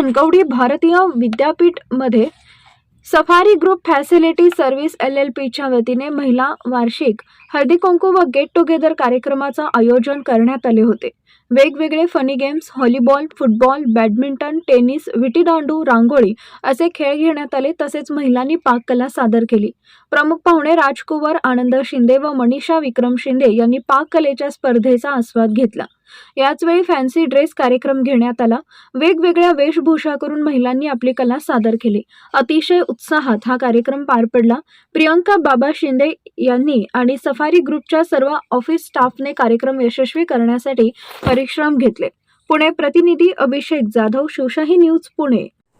Dhankawadi Bharatiya विद्यापीठमध्ये safari group facility service L L पीच्या वतीने महिला वार्षिक हळदी कुंकू व गेट टुगेदर कार्यक्रमाचं आयोजन करण्यात आले होते. वेगवेगळे funny games volleyball football badminton tennis विटीदांडू रांगोळी असे खेळ घेण्यात आले तसेच महिलांनी पाककला सादर केली. प्रमुख पाहुणे राजकुवर आनंद शिंदे व मनीषा विक्रम शिंदे यांनी पाककलेच्या स्पर्धेचा आस्वाद घेतला. याचवेळी फॅन्सी ड्रेस कार्यक्रम घेण्यात आला. वेगवेगळ्या वेशभूषा करून महिलांनी आपली कला सादर केली. अतिशय उत्साहात हा कार्यक्रम पार पडला. प्रियंका बाबा शिंदे यांनी आणि सफारी ग्रुपच्या सर्व ऑफिस स्टाफने कार्यक्रम यशस्वी करण्यासाठी परिश्रम घेतले. पुणे प्रतिनिधी अभिषेक जाधव शिवशाही न्यूज पुणे.